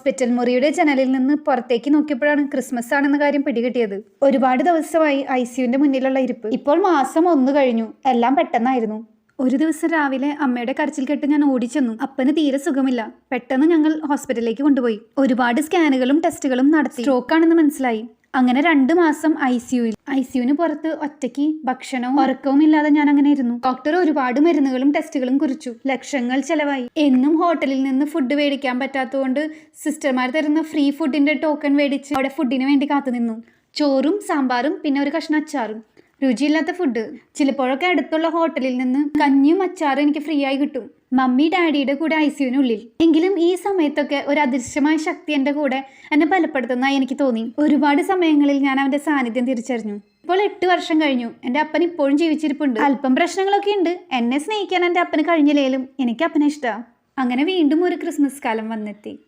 Hospital മുറിയുടെ ജനലിൽ നിന്ന് പുറത്തേക്ക് നോക്കിയപ്പോഴാണ് ക്രിസ്മസ് ആണെന്ന കാര്യം പിടികിട്ടിയത്. ഒരുപാട് ദിവസമായി ഐ സിയുവിന്റെ മുന്നിലുള്ള ഇരിപ്പ്. ഇപ്പോൾ മാസം ഒന്ന് കഴിഞ്ഞു. എല്ലാം പെട്ടെന്നായിരുന്നു. ഒരു ദിവസം രാവിലെ അമ്മയുടെ കരച്ചിൽ കെട്ട് ഞാൻ ഓടിച്ചെന്നു. അപ്പന് തീരെ സുഖമില്ല. പെട്ടെന്ന് ഞങ്ങൾ ഹോസ്പിറ്റലിലേക്ക് കൊണ്ടുപോയി. ഒരുപാട് സ്കാനുകളും ടെസ്റ്റുകളും നടത്തി. സ്ട്രോക്ക് ആണെന്ന് മനസ്സിലായി. അങ്ങനെ രണ്ട് മാസം ഐ സിയുയിൽ ഐ സിയുവിന് പുറത്ത് ഒറ്റയ്ക്ക് ഭക്ഷണവും ഉറക്കവും ഇല്ലാതെ ഞാൻ അങ്ങനെ ഇരുന്നു. ഡോക്ടർ ഒരുപാട് മരുന്നുകളും ടെസ്റ്റുകളും കുറിച്ചു. ലക്ഷങ്ങൾ ചെലവായി. എന്നും ഹോട്ടലിൽ നിന്ന് ഫുഡ് മേടിക്കാൻ പറ്റാത്തതുകൊണ്ട് സിസ്റ്റർമാർ തരുന്ന ഫ്രീ ഫുഡിന്റെ ടോക്കൺ മേടിച്ച് അവിടെ ഫുഡിന് വേണ്ടി കാത്തുനിന്നു ചോറും സാമ്പാറും പിന്നെ ഒരു കഷ്ണം അച്ചാറും. രുചിയില്ലാത്ത ഫുഡ്. ചിലപ്പോഴൊക്കെ അടുത്തുള്ള ഹോട്ടലിൽ നിന്ന് കഞ്ഞിയും അച്ചാറും എനിക്ക് ഫ്രീ ആയി കിട്ടും. മമ്മി ഡാഡിയുടെ കൂടെ ഐ സിയുവിനുള്ളിൽ എങ്കിലും ഈ സമയത്തൊക്കെ ഒരു അദൃശ്യമായ ശക്തി എന്റെ കൂടെ എന്നെ ബലപ്പെടുത്തുന്നതായി എനിക്ക് തോന്നി. ഒരുപാട് സമയങ്ങളിൽ ഞാൻ അവന്റെ സാന്നിധ്യം തിരിച്ചറിഞ്ഞു. ഇപ്പോൾ എട്ട് വർഷം കഴിഞ്ഞു. എന്റെ അപ്പൻ ഇപ്പോഴും ജീവിച്ചിരിപ്പുണ്ട്. അല്പം പ്രശ്നങ്ങളൊക്കെ ഉണ്ട്. എന്നെ സ്നേഹിക്കാൻ എന്റെ അപ്പന് കഴിഞ്ഞില്ലേലും എനിക്ക് അപ്പനെ ഇഷ്ടമാണ് അങ്ങനെ വീണ്ടും ഒരു ക്രിസ്മസ് കാലം വന്നെത്തി.